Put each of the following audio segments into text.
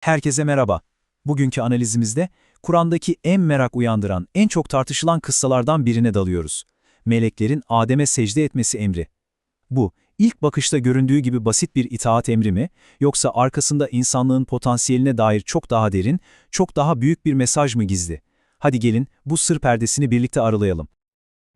Herkese merhaba. Bugünkü analizimizde Kur'an'daki en merak uyandıran, en çok tartışılan kıssalardan birine dalıyoruz. Meleklerin Adem'e secde etmesi emri. Bu, ilk bakışta göründüğü gibi basit bir itaat emri mi, yoksa arkasında insanlığın potansiyeline dair çok daha derin, çok daha büyük bir mesaj mı gizli? Hadi gelin bu sır perdesini birlikte aralayalım.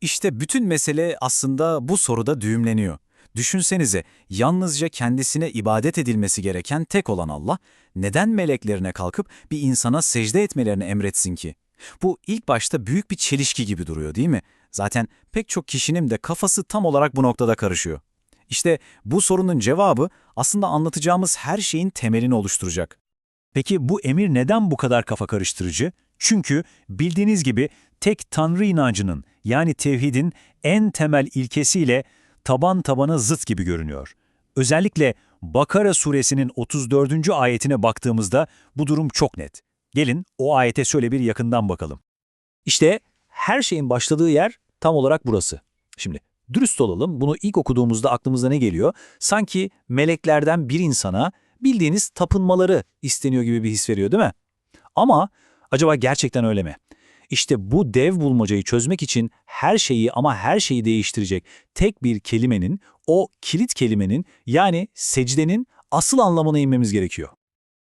İşte bütün mesele aslında bu soruda düğümleniyor. Düşünsenize, yalnızca kendisine ibadet edilmesi gereken tek olan Allah, neden meleklerine kalkıp bir insana secde etmelerini emretsin ki? Bu ilk başta büyük bir çelişki gibi duruyor değil mi? Zaten pek çok kişinin de kafası tam olarak bu noktada karışıyor. İşte bu sorunun cevabı aslında anlatacağımız her şeyin temelini oluşturacak. Peki bu emir neden bu kadar kafa karıştırıcı? Çünkü bildiğiniz gibi tek Tanrı inancının yani tevhidin en temel ilkesiyle taban tabana zıt gibi görünüyor. Özellikle Bakara suresinin 34. ayetine baktığımızda bu durum çok net. Gelin o ayete şöyle bir yakından bakalım. İşte her şeyin başladığı yer tam olarak burası. Şimdi dürüst olalım bunu ilk okuduğumuzda aklımıza ne geliyor? Sanki meleklerden bir insana bildiğiniz tapınmaları isteniyor gibi bir his veriyor değil mi? Ama acaba gerçekten öyle mi? İşte bu dev bulmacayı çözmek için her şeyi ama her şeyi değiştirecek tek bir kelimenin, o kilit kelimenin yani secdenin asıl anlamına inmemiz gerekiyor.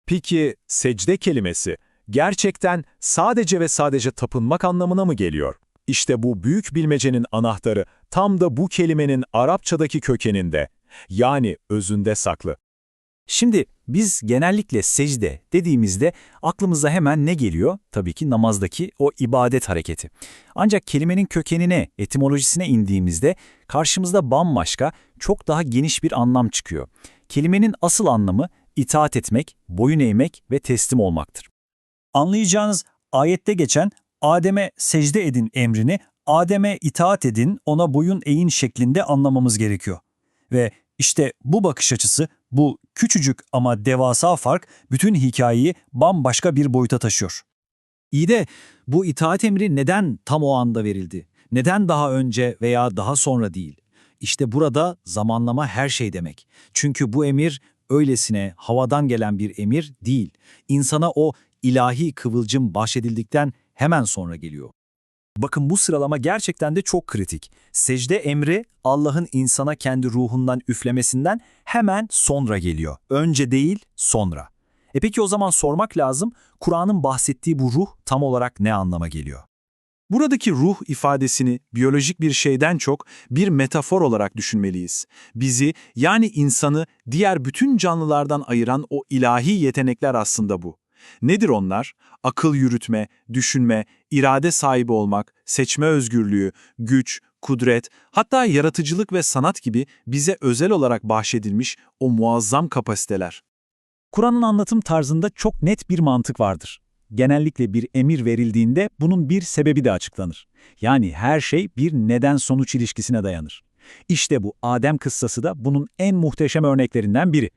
Peki secde kelimesi gerçekten sadece ve sadece tapınmak anlamına mı geliyor? İşte bu büyük bilmecenin anahtarı tam da bu kelimenin Arapçadaki kökeninde, yani özünde saklı. Şimdi biz genellikle secde dediğimizde aklımıza hemen ne geliyor? Tabii ki namazdaki o ibadet hareketi. Ancak kelimenin kökenine, etimolojisine indiğimizde karşımızda bambaşka, çok daha geniş bir anlam çıkıyor. Kelimenin asıl anlamı itaat etmek, boyun eğmek ve teslim olmaktır. Anlayacağınız ayette geçen Adem'e secde edin emrini Adem'e itaat edin, ona boyun eğin şeklinde anlamamız gerekiyor. Ve işte bu bakış açısı, bu küçücük ama devasa fark bütün hikayeyi bambaşka bir boyuta taşıyor. İyi de bu itaat emri neden tam o anda verildi? Neden daha önce veya daha sonra değil? İşte burada zamanlama her şey demek. Çünkü bu emir öylesine havadan gelen bir emir değil. İnsana o ilahi kıvılcım bahşedildikten hemen sonra geliyor. Bakın bu sıralama gerçekten de çok kritik. Secde emri Allah'ın insana kendi ruhundan üflemesinden hemen sonra geliyor. Önce değil, sonra. E peki o zaman sormak lazım, Kur'an'ın bahsettiği bu ruh tam olarak ne anlama geliyor? Buradaki ruh ifadesini biyolojik bir şeyden çok bir metafor olarak düşünmeliyiz. Bizi yani insanı diğer bütün canlılardan ayıran o ilahi yetenekler aslında bu. Nedir onlar? Akıl yürütme, düşünme, irade sahibi olmak, seçme özgürlüğü, güç, kudret, hatta yaratıcılık ve sanat gibi bize özel olarak bahşedilmiş o muazzam kapasiteler. Kur'an'ın anlatım tarzında çok net bir mantık vardır. Genellikle bir emir verildiğinde bunun bir sebebi de açıklanır. Yani her şey bir neden-sonuç ilişkisine dayanır. İşte bu Adem kıssası da bunun en muhteşem örneklerinden biri.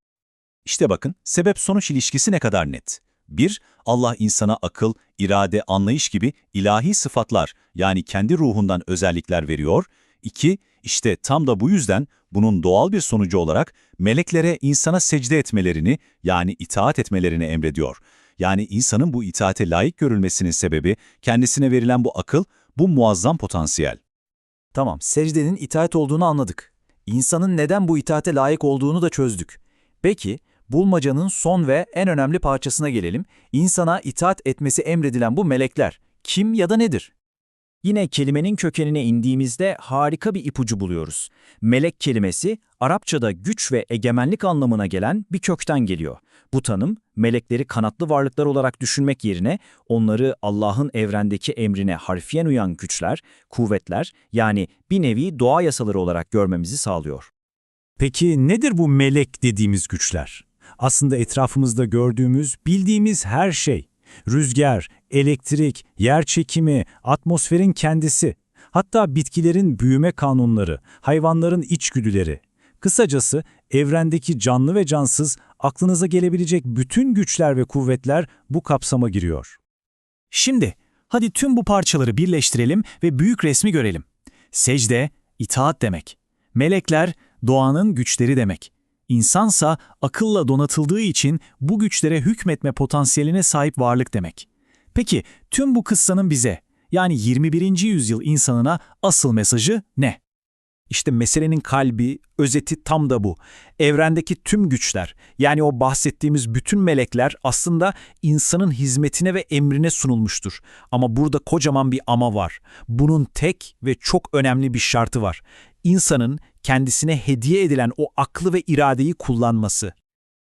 İşte bakın, sebep-sonuç ilişkisi ne kadar net. 1. Allah insana akıl, irade, anlayış gibi ilahi sıfatlar yani kendi ruhundan özellikler veriyor. 2. İşte tam da bu yüzden bunun doğal bir sonucu olarak meleklere insana secde etmelerini yani itaat etmelerini emrediyor. Yani insanın bu itaate layık görülmesinin sebebi kendisine verilen bu akıl, bu muazzam potansiyel. Tamam, secdenin itaat olduğunu anladık. İnsanın neden bu itaate layık olduğunu da çözdük. Peki, bulmacanın son ve en önemli parçasına gelelim. İnsana itaat etmesi emredilen bu melekler kim ya da nedir? Yine kelimenin kökenine indiğimizde harika bir ipucu buluyoruz. Melek kelimesi Arapçada güç ve egemenlik anlamına gelen bir kökten geliyor. Bu tanım, melekleri kanatlı varlıklar olarak düşünmek yerine onları Allah'ın evrendeki emrine harfiyen uyan güçler, kuvvetler yani bir nevi doğa yasaları olarak görmemizi sağlıyor. Peki nedir bu melek dediğimiz güçler? Aslında etrafımızda gördüğümüz, bildiğimiz her şey. Rüzgar, elektrik, yer çekimi, atmosferin kendisi, hatta bitkilerin büyüme kanunları, hayvanların içgüdüleri. Kısacası evrendeki canlı ve cansız aklınıza gelebilecek bütün güçler ve kuvvetler bu kapsama giriyor. Şimdi hadi tüm bu parçaları birleştirelim ve büyük resmi görelim. Secde, itaat demek. Melekler, doğanın güçleri demek. İnsansa akılla donatıldığı için bu güçlere hükmetme potansiyeline sahip varlık demek. Peki tüm bu kıssanın bize, yani 21. yüzyıl insanına asıl mesajı ne? İşte meselenin kalbi, özeti tam da bu. Evrendeki tüm güçler, yani o bahsettiğimiz bütün melekler aslında insanın hizmetine ve emrine sunulmuştur. Ama burada kocaman bir ama var. Bunun tek ve çok önemli bir şartı var. İnsanın kendisine hediye edilen o aklı ve iradeyi kullanması.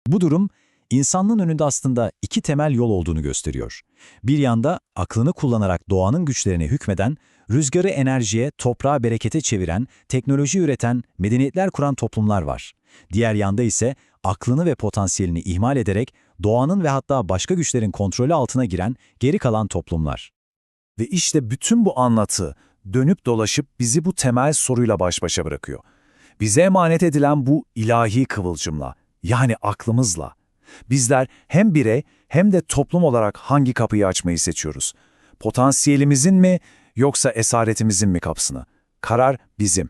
Bu durum, insanlığın önünde aslında iki temel yol olduğunu gösteriyor. Bir yanda aklını kullanarak doğanın güçlerine hükmeden, rüzgarı enerjiye, toprağa berekete çeviren, teknoloji üreten, medeniyetler kuran toplumlar var. Diğer yanda ise aklını ve potansiyelini ihmal ederek doğanın ve hatta başka güçlerin kontrolü altına giren geri kalan toplumlar. Ve işte bütün bu anlatı dönüp dolaşıp bizi bu temel soruyla baş başa bırakıyor. Bize emanet edilen bu ilahi kıvılcımla, yani aklımızla, bizler hem birey hem de toplum olarak hangi kapıyı açmayı seçiyoruz? Potansiyelimizin mi yoksa esaretimizin mi kapısını? Karar bizim.